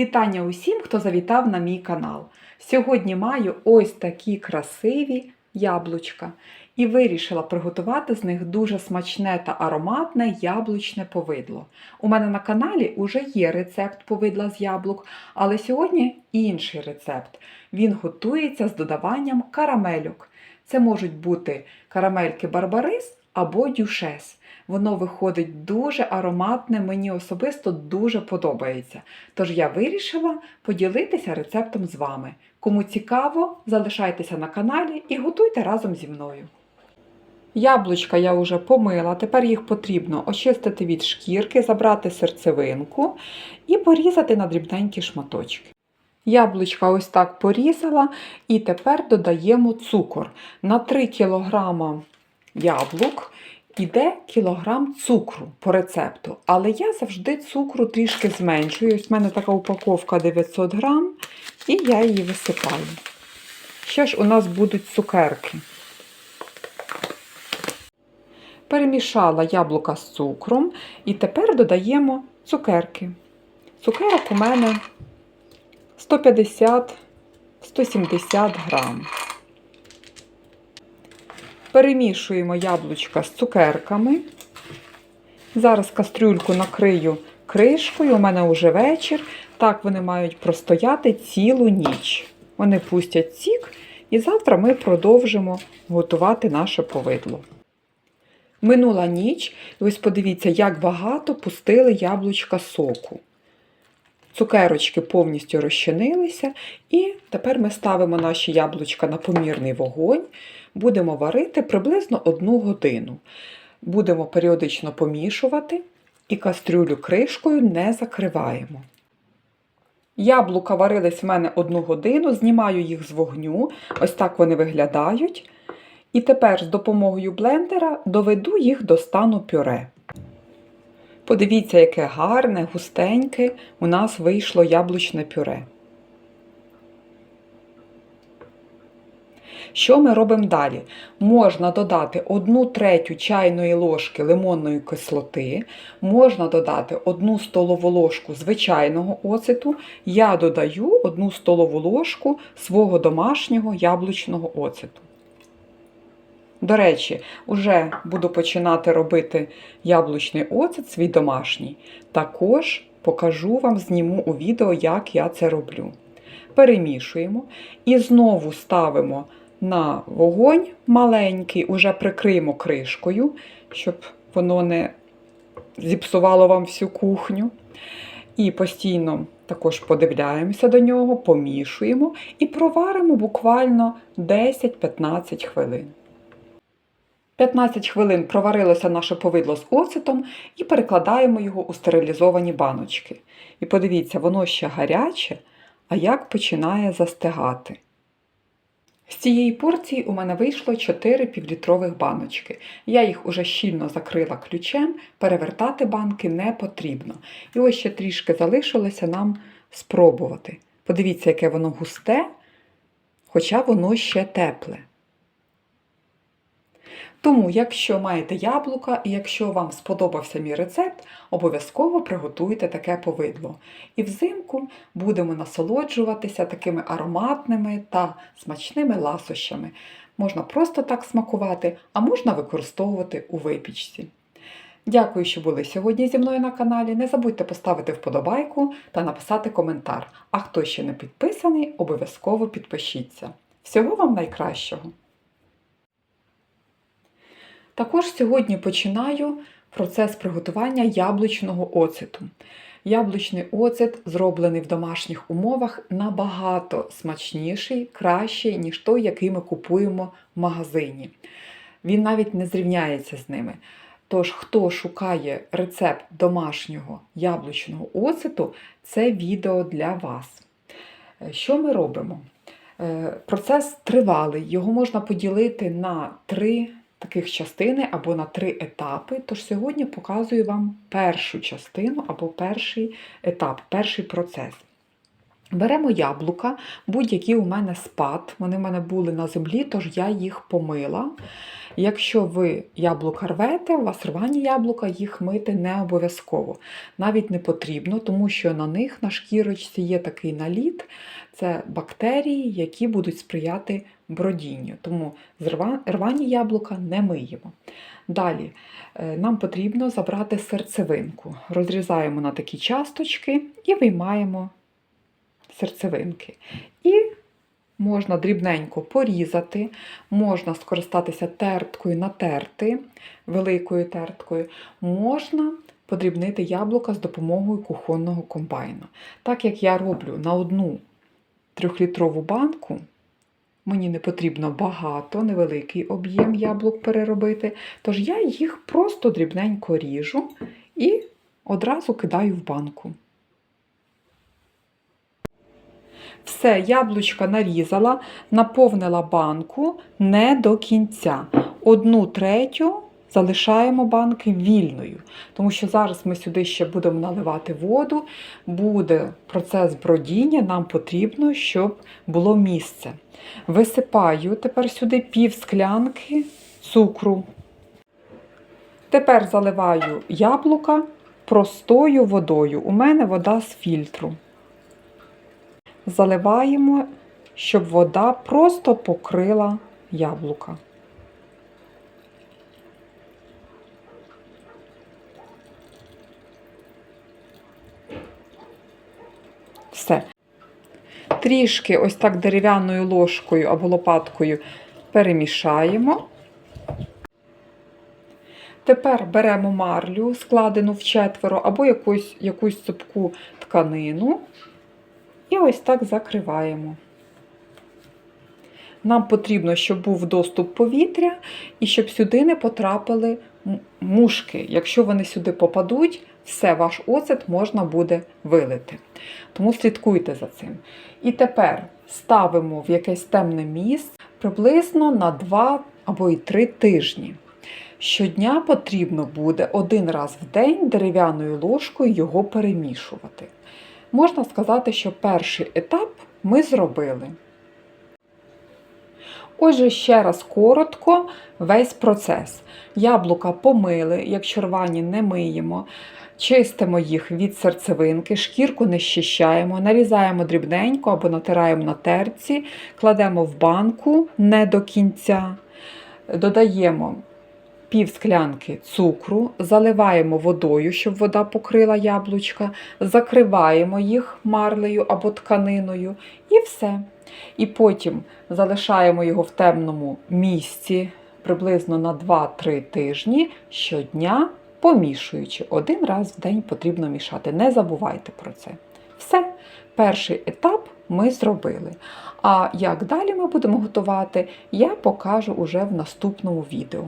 Вітання усім, хто завітав на мій канал. Сьогодні маю ось такі красиві яблучка і вирішила приготувати з них дуже смачне та ароматне яблучне повидло. У мене на каналі вже є рецепт повидла з яблук, але сьогодні інший рецепт. Він готується з додаванням карамельок. Це можуть бути карамельки барбарис або дюшес. Воно виходить дуже ароматне, мені особисто дуже подобається. Тож я вирішила поділитися рецептом з вами. Кому цікаво, залишайтеся на каналі і готуйте разом зі мною. Яблучка я вже помила, тепер їх потрібно очистити від шкірки, забрати серцевинку і порізати на дрібненькі шматочки. Яблучка ось так порізала і тепер додаємо цукор. На 3 кг яблук Іде кілограм цукру по рецепту, але я завжди цукру трішки зменшую. Ось в мене така упаковка 900 грам, і я її висипаю. Ще ж у нас будуть цукерки. Перемішала яблука з цукром і тепер додаємо цукерки. Цукерок у мене 150-170 грам. Перемішуємо яблучка з цукерками. Зараз кастрюльку накрию кришкою, у мене вже вечір. Так вони мають простояти цілу ніч. Вони пустять сік, і завтра ми продовжимо готувати наше повидло. Минула ніч, і ось подивіться, як багато пустили яблучка соку. Цукерочки повністю розчинилися, і тепер ми ставимо наші яблучка на помірний вогонь будемо варити приблизно одну годину. Будемо періодично помішувати і кастрюлю кришкою не закриваємо. Яблука варились в мене одну годину, знімаю їх з вогню, ось так вони виглядають. І тепер з допомогою блендера доведу їх до стану пюре. Подивіться, яке гарне, густеньке у нас вийшло яблучне пюре. Що ми робимо далі? Можна додати 1 третю чайної ложки лимонної кислоти, можна додати 1 столову ложку звичайного оцету. Я додаю 1 столову ложку свого домашнього яблучного оцету. До речі, вже буду починати робити яблучний оцет свій домашній. Також покажу вам, зніму у відео, як я це роблю. Перемішуємо і знову ставимо на вогонь маленький, уже прикриємо кришкою, щоб воно не зіпсувало вам всю кухню. І постійно також подивляємося до нього, помішуємо і проваримо буквально 10-15 хвилин. 15 хвилин проварилося наше повидло з оцетом і перекладаємо його у стерилізовані баночки. І подивіться, воно ще гаряче, а як починає застигати. З цієї порції у мене вийшло 4 півлітрових баночки. Я їх уже щільно закрила ключем, перевертати банки не потрібно. І ось ще трішки залишилося нам спробувати. Подивіться, яке воно густе, хоча воно ще тепле. Тому, якщо маєте яблука і якщо вам сподобався мій рецепт, обов'язково приготуйте таке повидло. І взимку будемо насолоджуватися такими ароматними та смачними ласощами. Можна просто так смакувати, а можна використовувати у випічці. Дякую, що були сьогодні зі мною на каналі. Не забудьте поставити вподобайку та написати коментар. А хто ще не підписаний, обов'язково підпишіться. Всього вам найкращого! Також сьогодні починаю процес приготування яблучного оцету. Яблучний оцет, зроблений в домашніх умовах, набагато смачніший, кращий, ніж той, який ми купуємо в магазині. Він навіть не зрівняється з ними. Тож, хто шукає рецепт домашнього яблучного оцету, це відео для вас. Що ми робимо? Е, процес тривалий, його можна поділити на три таких частини або на три етапи. Тож сьогодні показую вам першу частину або перший етап, перший процес. Беремо яблука, будь-які у мене спад. Вони в мене були на землі, тож я їх помила. Якщо ви яблука рвете, у вас рвані яблука, їх мити не обов'язково. Навіть не потрібно, тому що на них на шкірочці є такий наліт, це бактерії, які будуть сприяти бродінню. Тому рвані яблука не миємо. Далі е, нам потрібно забрати серцевинку. Розрізаємо на такі часточки і виймаємо серцевинки. І можна дрібненько порізати, можна скористатися терткою, натерти великою терткою, можна подрібнити яблука з допомогою кухонного комбайна. Так як я роблю на одну трьохлітрову банку, мені не потрібно багато, невеликий об'єм яблук переробити, тож я їх просто дрібненько ріжу і одразу кидаю в банку. Все, яблучка нарізала, наповнила банку не до кінця. Одну третю залишаємо банки вільною, тому що зараз ми сюди ще будемо наливати воду, буде процес бродіння, нам потрібно, щоб було місце. Висипаю тепер сюди пів склянки цукру. Тепер заливаю яблука простою водою. У мене вода з фільтру заливаємо, щоб вода просто покрила яблука. Все. Трішки ось так дерев'яною ложкою або лопаткою перемішаємо. Тепер беремо марлю, складену в четверо, або якусь, якусь цупку тканину. І ось так закриваємо. Нам потрібно, щоб був доступ повітря і щоб сюди не потрапили мушки. Якщо вони сюди попадуть, все, ваш оцет можна буде вилити. Тому слідкуйте за цим. І тепер ставимо в якесь темне місце приблизно на 2 або й 3 тижні. Щодня потрібно буде один раз в день дерев'яною ложкою його перемішувати. Можна сказати, що перший етап ми зробили. Отже, ще раз коротко весь процес. Яблука помили, якщо рвані не миємо, чистимо їх від серцевинки, шкірку не щищаємо, нарізаємо дрібненько або натираємо на терці, кладемо в банку не до кінця, додаємо пів склянки цукру, заливаємо водою, щоб вода покрила яблучка, закриваємо їх марлею або тканиною і все. І потім залишаємо його в темному місці приблизно на 2-3 тижні щодня, помішуючи. Один раз в день потрібно мішати. Не забувайте про це. Все, перший етап ми зробили. А як далі ми будемо готувати, я покажу уже в наступному відео.